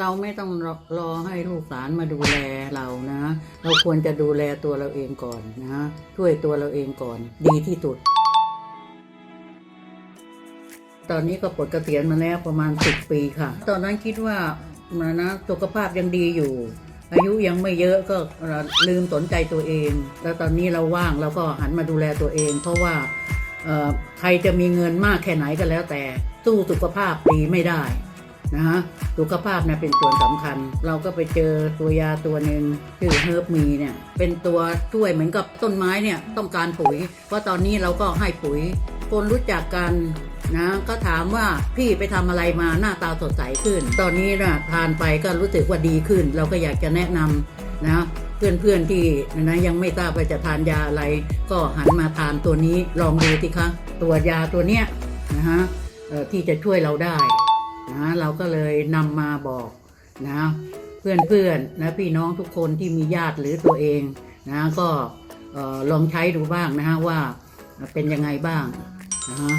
เราไม่ต้องรอให้ลูกหลานมาดูแลเรานะ เราควรจะดูแลตัวเราเองก่อนนะ ช่วยตัวเราเองก่อน ดีที่สุด ตอนนี้ก็ปลดเกษียณมาแล้วประมาณสิบปีค่ะ ตอนนั้นคิดว่ามานะสุขภาพยังดีอยู่ อายุยังไม่เยอะก็ลืมสนใจตัวเอง แล้วตอนนี้เราว่างเราก็หันมาดูแลตัวเอง เพราะว่าใครจะมีเงินมากแค่ไหนก็แล้วแต่สู้สุขภาพดีไม่ได้ นะฮะสุขภาพเนี่ยเป็นส่วนสำคัญ เราก็ไปเจอตัวยาตัวหนึ่งชื่อเฮิร์บมีเนี่ยเป็นตัวช่วยเหมือนกับต้นไม้เนี่ยต้องการปุ๋ย เพราะตอนนี้เราก็ให้ปุ๋ย คนรู้จักกันนะก็ถามว่าพี่ไปทำอะไรมาหน้าตาสดใสขึ้น ตอนนี้นะทานไปก็รู้สึกว่าดีขึ้น เราก็อยากจะแนะนำนะเพื่อนๆที่นะยังไม่ทราบว่าจะทานยาอะไร ก็หันมาทานตัวนี้ลองดูสิคะตัวยาตัวเนี้ยนะฮะที่จะช่วยเราได้ นะเราก็เลยนำมาบอกนะเพื่อนๆนะพี่น้องทุกคนที่มีญาติหรือตัวเองนะก็ลองใช้ดูบ้างนะฮะว่าเป็นยังไงบ้างนะฮะ